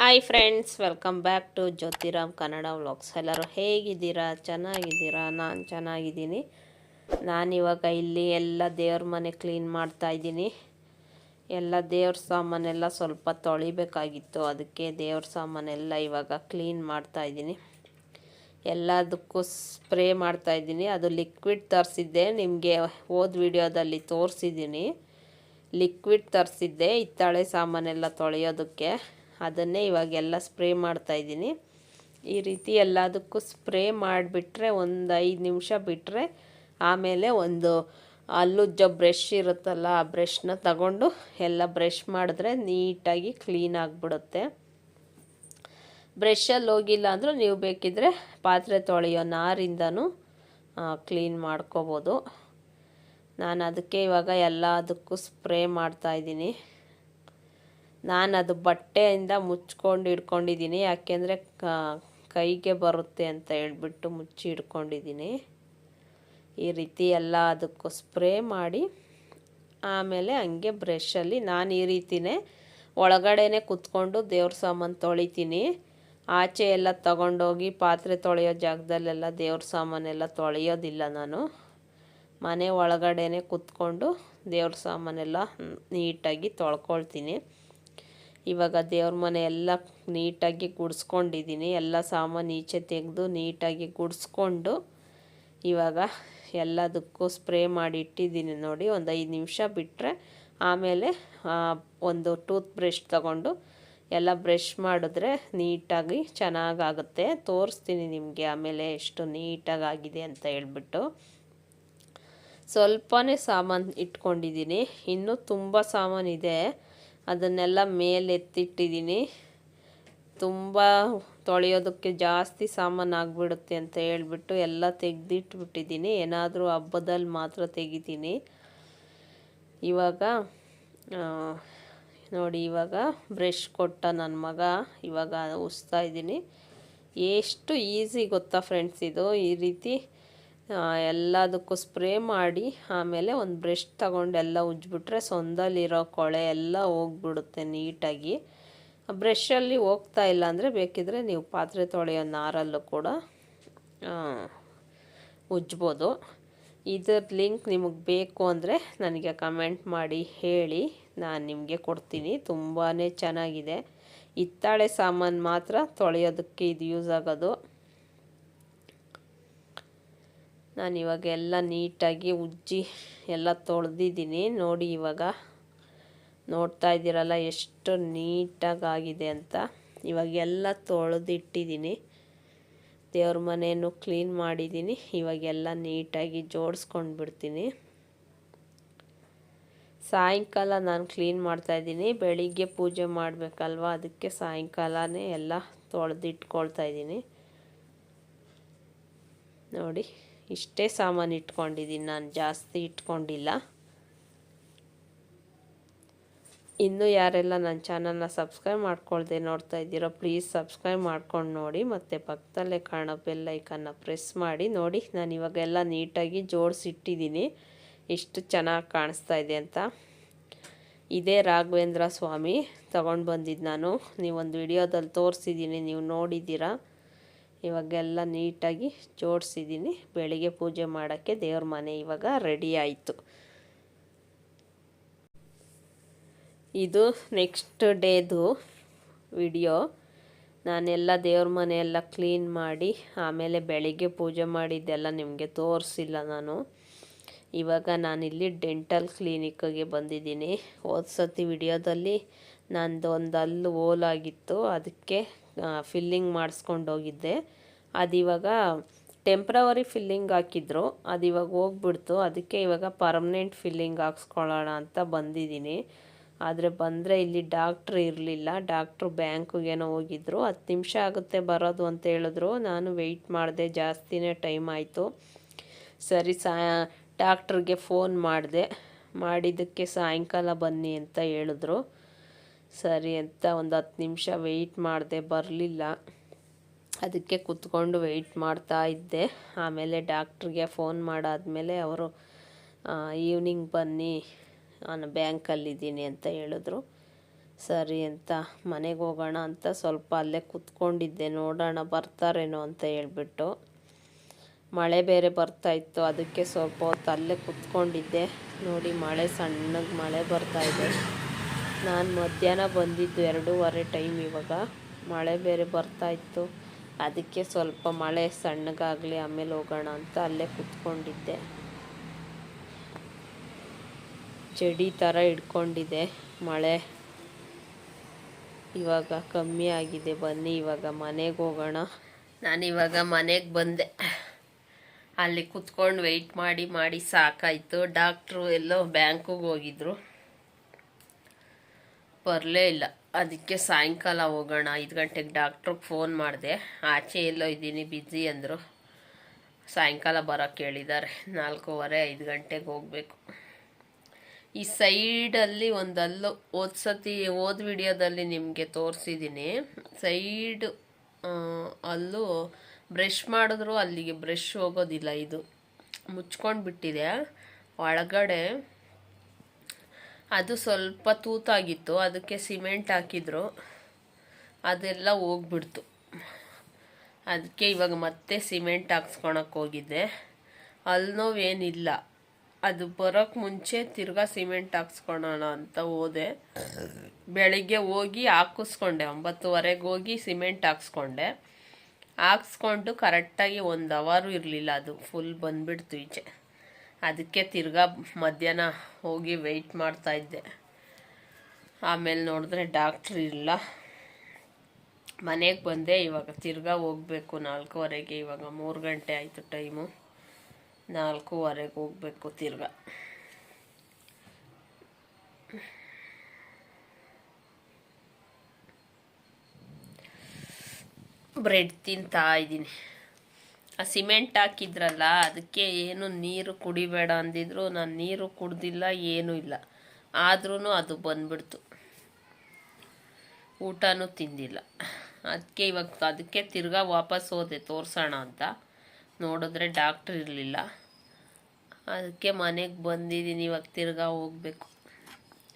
Hi friends welcome back to Jyothiram Kannada vlogs ಎಲ್ಲರೂ ಹೇಗಿದ್ದೀರಾ? ಚೆನ್ನಾಗಿದ್ದೀರಾ? ನಾನು ಚೆನ್ನಾಗಿದ್ದೀನಿ. ನಾನಿವಾಗ ಇಲ್ಲಿ ಎಲ್ಲ ದೇವ್ರ ಮನೆ ಕ್ಲೀನ್ ಮಾಡ್ತಾ ಇದ್ದೀನಿ. ಎಲ್ಲ ದೇವ್ರ ಸಾಮಾನೆಲ್ಲ ಸ್ವಲ್ಪ ತೊಳಿಬೇಕಾಗಿತ್ತು. ಅದಕ್ಕೆ ದೇವ್ರ ಸಾಮಾನೆಲ್ಲ ಇವಾಗ ಕ್ಲೀನ್ ಮಾಡ್ತಾ ಇದ್ದೀನಿ. ಎಲ್ಲದಕ್ಕೂ ಸ್ಪ್ರೇ ಮಾಡ್ತಾಯಿದ್ದೀನಿ ಅದು ಲಿಕ್ವಿಡ್ ತರಿಸಿದ್ದೆ. ನಿಮಗೆ ಹೋದ ವಿಡಿಯೋದಲ್ಲಿ ತೋರಿಸಿದ್ದೀನಿ. ಲಿಕ್ವಿಡ್ ತರಿಸಿದ್ದೆ. ಹಿತ್ತಾಳೆ ಸಾಮಾನೆಲ್ಲ ತೊಳೆಯೋದಕ್ಕೆ. ಅದನ್ನೇ ಇವಾಗೆಲ್ಲ ಸ್ಪ್ರೇ ಮಾಡ್ತಾ ಇದ್ದೀನಿ. ಈ ರೀತಿ ಎಲ್ಲದಕ್ಕೂ ಸ್ಪ್ರೇ ಮಾಡಿಬಿಟ್ರೆ ಒಂದು ಐದು ನಿಮಿಷ ಬಿಟ್ಟರೆ ಆಮೇಲೆ ಒಂದು ಅಲ್ಲುಜ್ಜ ಬ್ರಷ್ ಇರುತ್ತಲ್ಲ ಆ ಬ್ರಷ್ನ ತಗೊಂಡು ಎಲ್ಲ ಬ್ರಷ್ ಮಾಡಿದ್ರೆ ನೀಟಾಗಿ ಕ್ಲೀನ್ ಆಗಿಬಿಡುತ್ತೆ. ಬ್ರಷಲ್ಲಿ ಹೋಗಿಲ್ಲ ಅಂದರೂ ನೀವು ಬೇಕಿದ್ದರೆ ಪಾತ್ರೆ ತೊಳೆಯೋ ನಾರಿಂದನೂ ಕ್ಲೀನ್ ಮಾಡ್ಕೋಬೋದು. ನಾನು ಅದಕ್ಕೆ ಇವಾಗ ಎಲ್ಲದಕ್ಕೂ ಸ್ಪ್ರೇ ಮಾಡ್ತಾಯಿದ್ದೀನಿ ನಾನು ಅದು ಬಟ್ಟೆಯಿಂದ ಮುಚ್ಕೊಂಡು ಇಟ್ಕೊಂಡಿದ್ದೀನಿ. ಯಾಕೆಂದರೆ ಕೈಗೆ ಬರುತ್ತೆ ಅಂತ ಹೇಳ್ಬಿಟ್ಟು ಮುಚ್ಚಿ ಇಟ್ಕೊಂಡಿದ್ದೀನಿ. ಈ ರೀತಿ ಎಲ್ಲ ಅದಕ್ಕೂ ಸ್ಪ್ರೇ ಮಾಡಿ, ಆಮೇಲೆ ಹಂಗೆ ಬ್ರಷಲ್ಲಿ ನಾನು ಈ ರೀತಿಯೇ ಒಳಗಡೆನೆ ಕುತ್ಕೊಂಡು ದೇವ್ರ ಸಾಮಾನು ತೊಳಿತೀನಿ. ಆಚೆ ಎಲ್ಲ ತಗೊಂಡೋಗಿ ಪಾತ್ರೆ ತೊಳೆಯೋ ಜಾಗದಲ್ಲೆಲ್ಲ ದೇವ್ರ ಸಾಮಾನೆಲ್ಲ ತೊಳೆಯೋದಿಲ್ಲ ನಾನು. ಮನೆ ಒಳಗಡೆನೆ ಕುತ್ಕೊಂಡು ದೇವ್ರ ಸಾಮಾನೆಲ್ಲ ನೀಟಾಗಿ ತೊಳ್ಕೊಳ್ತೀನಿ. ಇವಾಗ ದೇವ್ರ ಮನೆ ಎಲ್ಲ ನೀಟಾಗಿ ಗುಡಿಸ್ಕೊಂಡಿದ್ದೀನಿ ಎಲ್ಲ ಸಾಮಾನು ಈಚೆ ತೆಗೆದು ನೀಟಾಗಿ ಗುಡಿಸ್ಕೊಂಡು ಇವಾಗ ಎಲ್ಲದಕ್ಕೂ ಸ್ಪ್ರೇ ಮಾಡಿ ಇಟ್ಟಿದ್ದೀನಿ ನೋಡಿ. ಒಂದು ಐದು ನಿಮಿಷ ಬಿಟ್ಟರೆ ಆಮೇಲೆ ಒಂದು ಟೂತ್ ಬ್ರಷ್ ತಗೊಂಡು ಎಲ್ಲ ಬ್ರಷ್ ಮಾಡಿದ್ರೆ ನೀಟಾಗಿ ಚೆನ್ನಾಗಾಗುತ್ತೆ. ತೋರಿಸ್ತೀನಿ ನಿಮಗೆ ಆಮೇಲೆ ಎಷ್ಟು ನೀಟಾಗಿ ಆಗಿದೆ ಅಂತ ಹೇಳ್ಬಿಟ್ಟು. ಸ್ವಲ್ಪನೇ ಸಾಮಾನು ಇಟ್ಕೊಂಡಿದ್ದೀನಿ ಇನ್ನೂ ತುಂಬ ಸಾಮಾನಿದೆ ಅದನ್ನೆಲ್ಲ ಮೇಲೆ ಎತ್ತಿಟ್ಟಿದ್ದೀನಿ ತುಂಬ ತೊಳೆಯೋದಕ್ಕೆ ಜಾಸ್ತಿ ಸಾಮಾನು ಆಗಿಬಿಡುತ್ತೆ ಅಂತ ಹೇಳ್ಬಿಟ್ಟು ಎಲ್ಲ ತೆಗೆದಿಟ್ಬಿಟ್ಟಿದ್ದೀನಿ. ಏನಾದರೂ ಹಬ್ಬದಲ್ಲಿ ಮಾತ್ರ ತೆಗಿತೀನಿ. ಇವಾಗ ನೋಡಿ, ಇವಾಗ ಬ್ರಷ್ ಕೊಟ್ಟ ನನ್ನ ಮಗ ಇವಾಗ ಉಸ್ತಾ ಇದ್ದೀನಿ. ಎಷ್ಟು ಈಸಿ ಗೊತ್ತಾ ಫ್ರೆಂಡ್ಸ್ ಇದು. ಈ ರೀತಿ ಎಲ್ಲದಕ್ಕೂ ಸ್ಪ್ರೇ ಮಾಡಿ ಆಮೇಲೆ ಒಂದು ಬ್ರಷ್ ತಗೊಂಡು ಎಲ್ಲ ಉಜ್ಜಿಬಿಟ್ರೆ ಸೊಂದಲ್ಲಿರೋ ಕೊಳೆ ಎಲ್ಲ ಹೋಗ್ಬಿಡುತ್ತೆ ನೀಟಾಗಿ. ಬ್ರಷಲ್ಲಿ ಹೋಗ್ತಾ ಇಲ್ಲ ಅಂದರೆ ಬೇಕಿದ್ರೆ ನೀವು ಪಾತ್ರೆ ತೊಳೆಯೋ ನಾರಲ್ಲೂ ಕೂಡ ಉಜ್ಬೋದು. ಇದರ ಲಿಂಕ್ ನಿಮಗೆ ಬೇಕು ಅಂದರೆ ನನಗೆ ಕಮೆಂಟ್ ಮಾಡಿ ಹೇಳಿ, ನಾನು ನಿಮಗೆ ಕೊಡ್ತೀನಿ. ತುಂಬಾ ಚೆನ್ನಾಗಿದೆ. ಹಿತ್ತಾಳೆ ಸಾಮಾನು ಮಾತ್ರ ತೊಳೆಯೋದಕ್ಕೆ ಇದು ಯೂಸ್ ಆಗೋದು. ನಾನು ಇವಾಗ ಎಲ್ಲ ನೀಟಾಗಿ ಉಜ್ಜಿ ಎಲ್ಲ ತೊಳೆದಿದ್ದೀನಿ. ನೋಡಿ ಇವಾಗ ನೋಡ್ತಾ ಇದ್ದೀರಲ್ಲ ಎಷ್ಟು ನೀಟಾಗಿ ಆಗಿದೆ ಅಂತ. ಇವಾಗ ಎಲ್ಲ ತೊಳೆದಿಟ್ಟಿದ್ದೀನಿ. ದೇವ್ರ ಮನೆಯನ್ನು ಕ್ಲೀನ್ ಮಾಡಿದ್ದೀನಿ. ಇವಾಗೆಲ್ಲ ನೀಟಾಗಿ ಜೋಡಿಸ್ಕೊಂಡು ಬಿಡ್ತೀನಿ. ಸಾಯಂಕಾಲ ನಾನು ಕ್ಲೀನ್ ಮಾಡ್ತಾಯಿದ್ದೀನಿ ಬೆಳಿಗ್ಗೆ ಪೂಜೆ ಮಾಡಬೇಕಲ್ವ? ಅದಕ್ಕೆ ಸಾಯಂಕಾಲನೇ ಎಲ್ಲ ತೊಳೆದಿಟ್ಕೊಳ್ತಾ ಇದ್ದೀನಿ. ನೋಡಿ. ಇಷ್ಟೇ ಸಾಮಾನು ಇಟ್ಕೊಂಡಿದ್ದೀನಿ. ನಾನು ಜಾಸ್ತಿ ಇಟ್ಕೊಂಡಿಲ್ಲ. ಇನ್ನೂ ಯಾರೆಲ್ಲ ನನ್ನ ಚಾನಲ್ನ ಸಬ್ಸ್ಕ್ರೈಬ್ ಮಾಡ್ಕೊಳ್ದೆ ನೋಡ್ತಾ ಇದ್ದೀರೋ, ಪ್ಲೀಸ್ ಸಬ್ಸ್ಕ್ರೈಬ್ ಮಾಡ್ಕೊಂಡು ನೋಡಿ. ಮತ್ತು ಪಕ್ಕದಲ್ಲೇ ಕಾಣೋ ಬೆಲ್ಲೈಕನ್ನ ಪ್ರೆಸ್ ಮಾಡಿ ನೋಡಿ. ನಾನು ಇವಾಗೆಲ್ಲ ನೀಟಾಗಿ ಜೋಡಿಸಿಟ್ಟಿದ್ದೀನಿ. ಎಷ್ಟು ಚೆನ್ನಾಗಿ ಕಾಣಿಸ್ತಾ ಇದೆ ಅಂತ. ಇದೇ ರಾಘವೇಂದ್ರ ಸ್ವಾಮಿ ತಗೊಂಡು ಬಂದಿದ್ದು ನಾನು. ನೀವೊಂದು ವಿಡಿಯೋದಲ್ಲಿ ತೋರಿಸಿದ್ದೀನಿ, ನೀವು ನೋಡಿದ್ದೀರಾ? ಇವಾಗೆಲ್ಲ ನೀಟಾಗಿ ಜೋಡಿಸಿದ್ದೀನಿ. ಬೆಳಿಗ್ಗೆ ಪೂಜೆ ಮಾಡೋಕ್ಕೆ ದೇವ್ರ ಮನೆ ಇವಾಗ ರೆಡಿ ಆಯಿತು. ಇದು ನೆಕ್ಸ್ಟ್ ಡೇದು ವಿಡಿಯೋ ನಾನೆಲ್ಲ ದೇವ್ರ ಮನೆ ಎಲ್ಲ ಕ್ಲೀನ್ ಮಾಡಿ, ಆಮೇಲೆ ಬೆಳಿಗ್ಗೆ ಪೂಜೆ ಮಾಡಿದ್ದೆಲ್ಲ ನಿಮಗೆ ತೋರಿಸಿಲ್ಲ ನಾನು. ಇವಾಗ ನಾನಿಲ್ಲಿ ಡೆಂಟಲ್ ಕ್ಲಿನಿಕ್ಗೆ ಬಂದಿದ್ದೀನಿ. ಹೋದ ಸತಿ ವಿಡಿಯೋದಲ್ಲಿ ನಂದು ಒಂದು ಹಲ್ಲು ಓಲಾಗಿತ್ತು ಅದಕ್ಕೆ ಫಿಲ್ಲಿಂಗ್ ಮಾಡಿಸ್ಕೊಂಡೋಗಿದ್ದೆ. ಅದಿವಾಗ ಟೆಂಪ್ರವರಿ ಫಿಲ್ಲಿಂಗ್ ಹಾಕಿದ್ರು. ಅದು ಇವಾಗ ಹೋಗ್ಬಿಡ್ತು. ಅದಕ್ಕೆ ಇವಾಗ ಪರ್ಮನೆಂಟ್ ಫಿಲ್ಲಿಂಗ್ ಹಾಕ್ಸ್ಕೊಳ್ಳೋಣ ಅಂತ ಬಂದಿದ್ದೀನಿ. ಆದರೆ ಬಂದರೆ ಇಲ್ಲಿ ಡಾಕ್ಟ್ರ್ ಇರಲಿಲ್ಲ. ಡಾಕ್ಟ್ರು ಬ್ಯಾಂಕ್ಗೇನೋ ಹೋಗಿದ್ರು. ಹತ್ತು ನಿಮಿಷ ಆಗುತ್ತೆ ಬರೋದು ಅಂತ ಹೇಳಿದ್ರು. ನಾನು ವೆಯ್ಟ್ ಮಾಡಿದೆ. ಜಾಸ್ತಿನೇ ಟೈಮ್ ಆಯಿತು. ಸರಿ, ಸಾ ಡಾಕ್ಟ್ರಿಗೆ ಫೋನ್ ಮಾಡಿದೆ. ಮಾಡಿದ್ದಕ್ಕೆ ಸಾಯಂಕಾಲ ಬನ್ನಿ ಅಂತ ಹೇಳಿದ್ರು. ಸರಿ ಅಂತ ಒಂದು ಹತ್ತು ನಿಮಿಷ ವೆಯ್ಟ್ ಮಾಡಿದೆ, ಬರಲಿಲ್ಲ. ಅದಕ್ಕೆ ಕುತ್ಕೊಂಡು ವೆಯ್ಟ್ ಮಾಡ್ತಾ ಇದ್ದೆ. ಆಮೇಲೆ ಡಾಕ್ಟ್ರಿಗೆ ಫೋನ್ ಮಾಡಾದಮೇಲೆ ಅವರು ಈವ್ನಿಂಗ್ ಬನ್ನಿ, ನಾನು ಬ್ಯಾಂಕಲ್ಲಿದ್ದೀನಿ ಅಂತ ಹೇಳಿದ್ರು. ಸರಿ ಅಂತ, ಮನೆಗೆ ಹೋಗೋಣ ಅಂತ ಸ್ವಲ್ಪ ಅಲ್ಲೇ ಕುತ್ಕೊಂಡಿದ್ದೆ. ನೋಡೋಣ ಬರ್ತಾರೇನೋ ಅಂತ ಹೇಳ್ಬಿಟ್ಟು. ಮಳೆ ಬೇರೆ ಬರ್ತಾಯಿತ್ತು ಅದಕ್ಕೆ ಸ್ವಲ್ಪ ಹೊತ್ತು ಅಲ್ಲೇ ಕುತ್ಕೊಂಡಿದ್ದೆ. ನೋಡಿ ಮಳೆ, ಸಣ್ಣಗೆ ಮಳೆ ಬರ್ತಾ ಇದೆ. ನಾನು ಮಧ್ಯಾಹ್ನ ಬಂದಿದ್ದು ಎರಡೂವರೆ ಟೈಮ್ ಇವಾಗ. ಮಳೆ ಬೇರೆ ಬರ್ತಾ ಇತ್ತು. ಅದಕ್ಕೆ ಸ್ವಲ್ಪ ಮಳೆ ಸಣ್ಣಗಾಗಲಿ ಆಮೇಲೆ ಹೋಗೋಣ ಅಂತ ಅಲ್ಲೇ ಕುತ್ಕೊಂಡಿದ್ದೆ. ಚಡಿ ಥರ ಹಿಡ್ಕೊಂಡಿದೆ ಮಳೆ ಇವಾಗ ಕಮ್ಮಿ ಆಗಿದೆ. ಬನ್ನಿ, ಇವಾಗ ಮನೆಗೆ ಹೋಗೋಣ. ನಾನಿವಾಗ ಮನೆಗೆ ಬಂದೆ. ಅಲ್ಲಿ ಕುತ್ಕೊಂಡು ವೆಯ್ಟ್ ಮಾಡಿ ಮಾಡಿ ಸಾಕಾಯಿತು. ಡಾಕ್ಟ್ರು ಎಲ್ಲೋ ಬ್ಯಾಂಕಿಗೆ ಹೋಗಿದ್ರು. ಬರಲೇ ಇಲ್ಲ. ಅದಕ್ಕೆ ಸಾಯಂಕಾಲ ಹೋಗೋಣ. ಐದು ಗಂಟೆಗೆ ಡಾಕ್ಟ್ರಿಗೆ ಫೋನ್ ಮಾಡಿದೆ. ಆಚೆ ಎಲ್ಲೋ ಇದ್ದೀನಿ ಬಿಜಿ ಅಂದರು. ಸಾಯಂಕಾಲ ಬರೋಕ್ಕೆ ಹೇಳಿದ್ದಾರೆ. ನಾಲ್ಕೂವರೆ, ಐದು ಗಂಟೆಗೆ ಹೋಗಬೇಕು. ಈ ಸೈಡಲ್ಲಿ ಒಂದಲ್ಲು, ಹೋದ ಸತಿ ಓದ್ ವಿಡಿಯೋದಲ್ಲಿ ನಿಮಗೆ ತೋರಿಸಿದ್ದೀನಿ. ಸೈಡ್ ಅಲ್ಲೂ ಬ್ರಷ್ ಮಾಡಿದ್ರು, ಅಲ್ಲಿಗೆ ಬ್ರಷ್ ಹೋಗೋದಿಲ್ಲ ಇದು. ಮುಚ್ಕೊಂಡು ಬಿಟ್ಟಿದೆ ಒಳಗಡೆ ಅದು ಸ್ವಲ್ಪ ತೂತಾಗಿತ್ತು, ಅದಕ್ಕೆ ಸಿಮೆಂಟ್ ಹಾಕಿದ್ರು. ಅದೆಲ್ಲ ಹೋಗ್ಬಿಡ್ತು. ಅದಕ್ಕೆ ಇವಾಗ ಮತ್ತೆ ಸಿಮೆಂಟ್ ಹಾಕ್ಸ್ಕೊಳಕ್ಕೆ ಹೋಗಿದ್ದೆ. ಅಲ್ಲಿ ನೋವೇನಿಲ್ಲ ಅದು ಬರೋಕ್ಕೆ ಮುಂಚೆ ತಿರ್ಗಾ ಸಿಮೆಂಟ್ ಹಾಕ್ಸ್ಕೊಳೋಣ ಅಂತ ಹೋದೆ. ಬೆಳಿಗ್ಗೆ ಹೋಗಿ ಹಾಕಿಸ್ಕೊಂಡೆ, ಒಂಬತ್ತುವರೆಗೆ ಹೋಗಿ ಸಿಮೆಂಟ್ ಹಾಕ್ಸ್ಕೊಂಡೆ. ಹಾಕ್ಸ್ಕೊಂಡು ಕರೆಕ್ಟಾಗಿ ಒಂದು ಅವರು ಇರಲಿಲ್ಲ, ಅದು ಫುಲ್ ಬಂದುಬಿಡ್ತು ಈಚೆ. ಅದಕ್ಕೆ ತಿರ್ಗಾ ಮಧ್ಯಾಹ್ನ ಹೋಗಿ ವೆಯ್ಟ್ ಮಾಡ್ತಾ ಇದ್ದೆ. ಆಮೇಲೆ ನೋಡಿದ್ರೆ ಡಾಕ್ಟ್ರ್ ಇಲ್ಲ. ಮನೆಗೆ ಬಂದೆ, ಇವಾಗ ತಿರ್ಗಾ ಹೋಗಬೇಕು ನಾಲ್ಕೂವರೆಗೆ, ಇವಾಗ ಮೂರು ಗಂಟೆ ಆಯಿತು ಟೈಮು. ನಾಲ್ಕೂವರೆಗೆ ಹೋಗಬೇಕು ತಿರ್ಗಾ. ಬ್ರೆಡ್ ತಿಂತಾ ಇದ್ದೀನಿ. ಆ ಸಿಮೆಂಟ್ ಹಾಕಿದ್ರಲ್ಲ, ಅದಕ್ಕೆ ಏನು ನೀರು ಕುಡಿಬೇಡ ಅಂದಿದ್ರು. ನಾನು ನೀರು ಕುಡ್ದಿಲ್ಲ, ಏನೂ ಇಲ್ಲ. ಆದ್ರೂ ಅದು ಬಂದ್ಬಿಡ್ತು. ಊಟನೂ ತಿಂದಿಲ್ಲ. ಅದಕ್ಕೆ ಇವಾಗ ಅದಕ್ಕೆ ತಿರ್ಗಾ ವಾಪಸ್ ಹೋದೆ, ತೋರಿಸೋಣ ಅಂತ. ನೋಡಿದ್ರೆ ಡಾಕ್ಟ್ರ್ ಇರಲಿಲ್ಲ. ಅದಕ್ಕೆ ಮನೆಗೆ ಬಂದಿದ್ದೀನಿ ಇವಾಗ ತಿರ್ಗಾ ಹೋಗ್ಬೇಕು.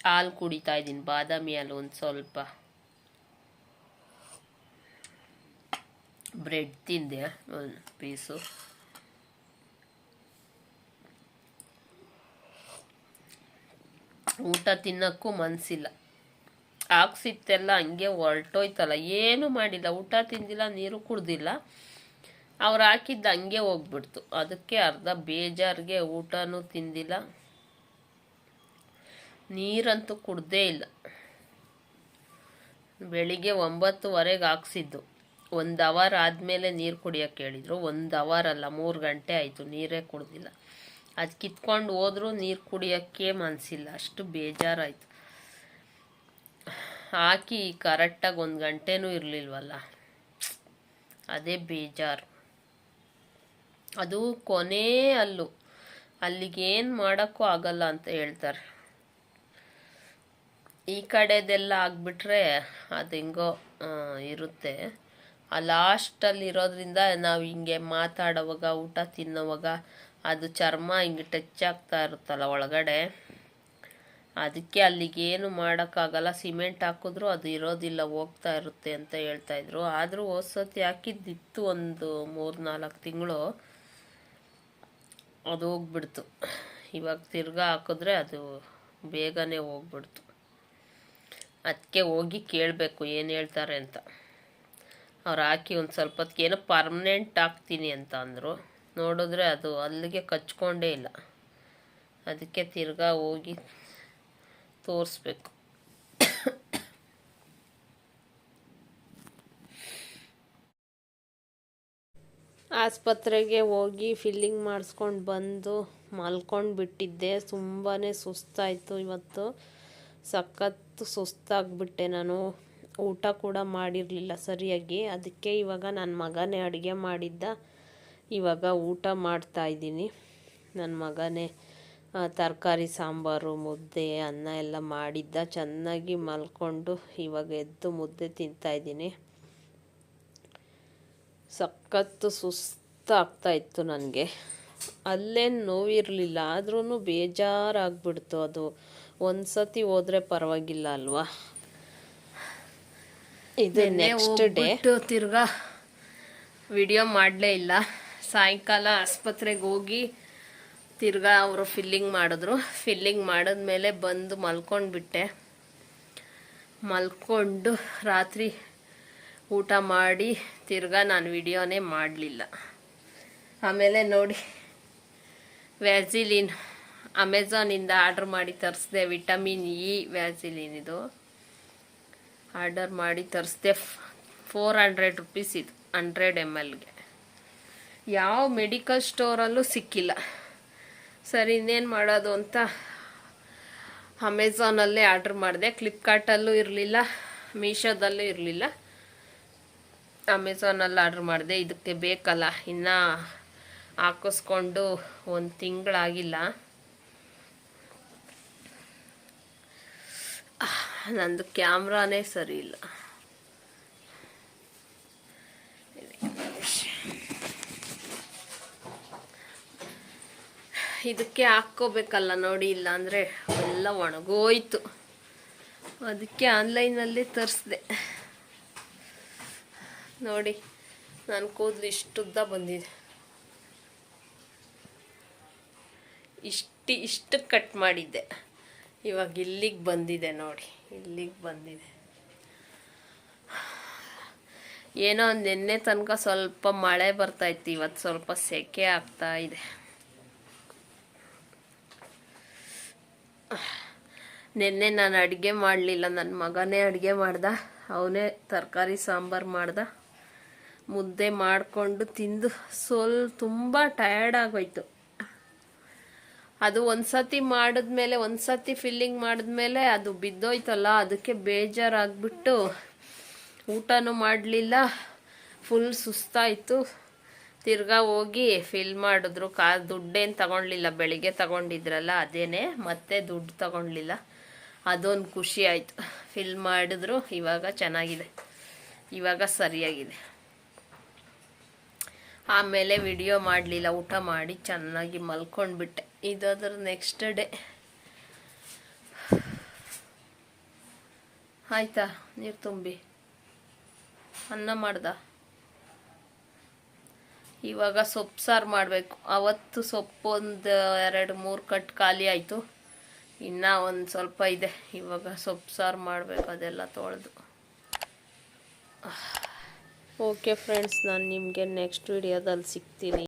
ಹಾಲು ಕುಡಿತಾ ಇದ್ದೀನಿ ಬಾದಾಮಿ ಹಾಲು ಒಂದು ಸ್ವಲ್ಪ. ಬ್ರೆಡ್ ತಿಂದೆ, ಒಂದು ಪೀಸು. ಊಟ ತಿನ್ನೋಕ್ಕೂ ಮನಸ್ಸಿಲ್ಲ ಹಾಕ್ಸಿತ್ತೆಲ್ಲ ಹಂಗೆ ಹೊರಟೋಯ್ತಲ್ಲ. ಏನೂ ಮಾಡಿಲ್ಲ. ಊಟ ತಿಂದಿಲ್ಲ, ನೀರು ಕುಡ್ದಿಲ್ಲ. ಅವ್ರು ಹಾಕಿದ್ದು ಹಂಗೆ ಹೋಗ್ಬಿಡ್ತು. ಅದಕ್ಕೆ ಅರ್ಧ ಬೇಜಾರಿಗೆ ಊಟನೂ ತಿಂದಿಲ್ಲ. ನೀರಂತೂ ಕುಡ್ದೇ ಇಲ್ಲ. ಬೆಳಿಗ್ಗೆ ಒಂಬತ್ತುವರೆಗೆ ಹಾಕ್ಸಿದ್ದು ಒಂದು ಅವರ್ ಆದಮೇಲೆ ನೀರು ಕುಡಿಯೋಕ್ಕೆ ಹೇಳಿದರು. ಒಂದು ಅವರ್ ಅಲ್ಲ, ಮೂರು ಗಂಟೆ ಆಯಿತು, ನೀರೇ ಕುಡ್ದಿಲ್ಲ. ಅದು ಕಿತ್ಕೊಂಡು ಹೋದರೂ, ನೀರು ಕುಡಿಯೋಕ್ಕೆ ಮನಸ್ಸಿಲ್ಲ ಅಷ್ಟು ಬೇಜಾರಾಯಿತು. ಹಾಕಿ ಕರೆಕ್ಟಾಗಿ ಒಂದು ಗಂಟೆನೂ ಇರಲಿಲ್ವಲ್ಲ. ಅದೇ ಬೇಜಾರು. ಅದು ಕೊನೆ ಅಲ್ಲು. ಅಲ್ಲಿಗೇನು ಮಾಡೋಕ್ಕೂ ಆಗಲ್ಲ ಅಂತ ಹೇಳ್ತಾರೆ. ಈ ಕಡೆದೆಲ್ಲ ಆಗಿಬಿಟ್ರೆ ಅದು ಹೆಂಗೋ ಇರುತ್ತೆ. ಆ ಲಾಸ್ಟಲ್ಲಿ ಇರೋದ್ರಿಂದ ನಾವು ಹಿಂಗೆ ಮಾತಾಡೋವಾಗ, ಊಟ ತಿನ್ನೋವಾಗ ಅದು ಚರ್ಮ ಹಿಂಗೆ ಟಚ್ ಆಗ್ತಾ ಇರುತ್ತಲ್ಲ ಒಳಗಡೆ. ಅದಕ್ಕೆ ಅಲ್ಲಿಗೇನು ಮಾಡೋಕ್ಕಾಗಲ್ಲ, ಸಿಮೆಂಟ್ ಹಾಕಿದ್ರು ಅದು ಇರೋದಿಲ್ಲ, ಹೋಗ್ತಾ ಇರುತ್ತೆ ಅಂತ ಹೇಳ್ತಾಯಿದ್ರು ಆದರೂ ಹೋದ್ಸತಿ ಹಾಕಿದ್ದಿತ್ತು ಒಂದು ಮೂರು ನಾಲ್ಕು ತಿಂಗಳು. ಅದು ಹೋಗ್ಬಿಡ್ತು. ಇವಾಗ ತಿರ್ಗಾ ಹಾಕಿದ್ರೆ ಅದು ಬೇಗನೆ ಹೋಗ್ಬಿಡ್ತು. ಅದಕ್ಕೆ ಹೋಗಿ ಕೇಳಬೇಕು ಏನು ಹೇಳ್ತಾರೆ ಅಂತ. ಅವ್ರು ಹಾಕಿ ಒಂದು ಸ್ವಲ್ಪ ಏನೋ ಪರ್ಮನೆಂಟ್ ಹಾಕ್ತೀನಿ ಅಂತ ಅಂದರು. ನೋಡಿದ್ರೆ ಅದು ಅಲ್ಲಿಗೆ ಕಚ್ಕೊಂಡೇ ಇಲ್ಲ. ಅದಕ್ಕೆ ತಿರ್ಗಾ ಹೋಗಿ ತೋರಿಸ್ಬೇಕು. ಆಸ್ಪತ್ರೆಗೆ ಹೋಗಿ ಫಿಲ್ಲಿಂಗ್ ಮಾಡಿಸ್ಕೊಂಡು ಬಂದು ಮಲ್ಕೊಂಡು ಬಿಟ್ಟಿದ್ದೆ. ತುಂಬಾ ಸುಸ್ತಾಯಿತು ಇವತ್ತು. ಸಖತ್ತು ಸುಸ್ತಾಗ್ಬಿಟ್ಟೆ ನಾನು. ಊಟ ಕೂಡ ಮಾಡಿರಲಿಲ್ಲ ಸರಿಯಾಗಿ. ಅದಕ್ಕೆ ಇವಾಗ ನನ್ನ ಮಗನೇ ಅಡುಗೆ ಮಾಡಿದ್ದ. ಇವಾಗ ಊಟ ಮಾಡ್ತಾ ಇದ್ದೀನಿ. ನನ್ನ ಮಗನೇ ತರಕಾರಿ, ಸಾಂಬಾರು, ಮುದ್ದೆ, ಅನ್ನ ಎಲ್ಲ ಮಾಡಿದ್ದ. ಚೆನ್ನಾಗಿ ಮಲ್ಕೊಂಡು ಇವಾಗ ಎದ್ದು ಮುದ್ದೆ ತಿಂತಾಯಿದ್ದೀನಿ ಸಖತ್ತು ಸುಸ್ತಾಗ್ತಾ ಇತ್ತು ನನಗೆ. ಅಲ್ಲೇನು ನೋವಿರಲಿಲ್ಲ. ಆದ್ರೂ ಬೇಜಾರಾಗ್ಬಿಡ್ತು ಅದು. ಒಂದು ಸತಿ ಹೋದರೆ ಪರವಾಗಿಲ್ಲ ಅಲ್ವಾ? ಇದು ನೆಕ್ಸ್ಟ್ ಡೇ ತಿರ್ಗಾ ವಿಡಿಯೋ ಮಾಡಲೇ ಇಲ್ಲ. ಸಾಯಂಕಾಲ ಆಸ್ಪತ್ರೆಗೆ ಹೋಗಿ ತಿರ್ಗಾ ಅವರು ಫಿಲ್ಲಿಂಗ್ ಮಾಡಿದ್ರು. ಫಿಲ್ಲಿಂಗ್ ಮಾಡಿದ್ಮೇಲೆ ಬಂದು ಮಲ್ಕೊಂಡ್ಬಿಟ್ಟೆ. ಮಲ್ಕೊಂಡು ರಾತ್ರಿ ಊಟ ಮಾಡಿ ತಿರ್ಗಾ ನಾನು ವಿಡಿಯೋನೇ ಮಾಡಲಿಲ್ಲ. ಆಮೇಲೆ ನೋಡಿ ವ್ಯಾಸಿಲಿನ್ ಅಮೆಝಾನಿಂದ ಆರ್ಡ್ರ್ ಮಾಡಿ ತರಿಸಿದೆ ವಿಟಮಿನ್ ಇ ವ್ಯಾಸಿಲಿನ್ ಇದು. ಆರ್ಡರ್ ಮಾಡಿ ತರಿಸ್ದೆ. ಫೋರ್ ಹಂಡ್ರೆಡ್ ರುಪೀಸ್ ಇದು, ಹಂಡ್ರೆಡ್ ಎಂ ಎಲ್ಗೆ ಯಾವ ಮೆಡಿಕಲ್ ಸ್ಟೋರಲ್ಲೂ ಸಿಕ್ಕಿಲ್ಲ. ಸರಿ, ಇನ್ನೇನು ಮಾಡೋದು ಅಂತ ಅಮೆಝಾನಲ್ಲೇ ಆರ್ಡ್ರ್ ಮಾಡಿದೆ. ಫ್ಲಿಪ್ಕಾರ್ಟಲ್ಲೂ ಇರಲಿಲ್ಲ, ಮೀಶೋದಲ್ಲೂ ಇರಲಿಲ್ಲ. ಅಮೆಝಾನಲ್ಲಿ ಆರ್ಡ್ರ್ ಮಾಡಿದೆ. ಇದಕ್ಕೆ ಬೇಕಲ್ಲ, ಇನ್ನೂ ಹಾಕಿಸ್ಕೊಂಡು ಒಂದು ತಿಂಗಳಾಗಿಲ್ಲ. ನಂದು ಕ್ಯಾಮ್ರಾನೇ ಸರಿ ಇಲ್ಲ. ಇದಕ್ಕೆ ಹಾಕ್ಕೋಬೇಕಲ್ಲ ನೋಡಿ ಇಲ್ಲ ಅಂದರೆ ಎಲ್ಲ ಒಣಗೋಯ್ತು. ಅದಕ್ಕೆ ಆನ್ಲೈನಲ್ಲೇ ತರಿಸ್ದೆ. ನೋಡಿ, ನಾನು ಕೂದಲು ಇಷ್ಟುದ್ದ ಬಂದಿದೆ. ಇಷ್ಟು ಇಷ್ಟು ಕಟ್ ಮಾಡಿದ್ದೆ. ಇವಾಗ ಇಲ್ಲಿಗೆ ಬಂದಿದೆ ನೋಡಿ, ಇಲ್ಲಿಗೆ ಬಂದಿದೆ. ಏನೋ ನಿನ್ನೆ ತನಕ ಸ್ವಲ್ಪ ಮಳೆ ಬರ್ತಾ ಇತ್ತು, ಇವತ್ತು ಸ್ವಲ್ಪ ಸೆಕೆ ಆಗ್ತಾ ಇದೆ. ನಿನ್ನೆ ನಾನು ಅಡುಗೆ ಮಾಡಲಿಲ್ಲ ನನ್ನ ಮಗನೇ ಅಡುಗೆ ಮಾಡ್ದ, ಅವನೇ ತರಕಾರಿ ಸಾಂಬಾರು ಮಾಡ್ದ. ಮುದ್ದೆ ಮಾಡಿಕೊಂಡು ತಿಂದು ಸ್ವಲ್ಪ ತುಂಬ ಟಯರ್ಡ್ ಆಗೋಯ್ತು. ಅದು ಒಂದ್ಸತಿ ಮಾಡಿದ್ಮೇಲೆ, ಒಂದ್ಸತಿ ಫಿಲ್ಲಿಂಗ್ ಮಾಡಿದ್ಮೇಲೆ ಅದು ಬಿದ್ದೋಯ್ತಲ್ಲ, ಅದಕ್ಕೆ ಬೇಜಾರಾಗ್ಬಿಟ್ಟು ಊಟನೂ ಮಾಡಲಿಲ್ಲ. ಫುಲ್ ಸುಸ್ತಾಯಿತು. ತಿರ್ಗಾ ಹೋಗಿ ಫಿಲ್ ಮಾಡಿದ್ರು. ಕಾ, ದುಡ್ಡೇನು ತಗೊಳ್ಲಿಲ್ಲ ಬೆಳಿಗ್ಗೆ ತಗೊಂಡಿದ್ರಲ್ಲ, ಅದೇನೆ, ಮತ್ತೆ ದುಡ್ಡು ತಗೊಳ್ಲಿಲ್ಲ ಅದೊಂದು ಖುಷಿ ಆಯಿತು. ಫಿಲ್ ಮಾಡಿದ್ರು. ಇವಾಗ ಚೆನ್ನಾಗಿದೆ. ಇವಾಗ ಸರಿಯಾಗಿದೆ. ಆಮೇಲೆ ವಿಡಿಯೋ ಮಾಡಲಿಲ್ಲ. ಊಟ ಮಾಡಿ ಚೆನ್ನಾಗಿ ಮಲ್ಕೊಂಡ್ಬಿಟ್ಟೆ. ಇದಾದ್ರ ನೆಕ್ಸ್ಟ್ ಡೇ ಆಯ್ತಾ, ನೀರು ತುಂಬಿ. ಅನ್ನ ಮಾಡ್ದ. ಇವಾಗ ಸೊಪ್ಪು ಸಾರು ಮಾಡಬೇಕು. ಅವತ್ತು ಸೊಪ್ಪು ಒಂದು ಎರಡು ಮೂರು ಕಟ್ ಖಾಲಿ ಆಯಿತು. ಇನ್ನೂ ಒಂದು ಸ್ವಲ್ಪ ಇದೆ. ಇವಾಗ ಸೊಪ್ಪು ಸಾರು ಮಾಡಬೇಕು, ಅದೆಲ್ಲ ತೊಳೆದು. ಓಕೆ ಫ್ರೆಂಡ್ಸ್ ನಾನು ನಿಮಗೆ ನೆಕ್ಸ್ಟ್ ವಿಡಿಯೋದಲ್ಲಿ ಸಿಗ್ತೀನಿ.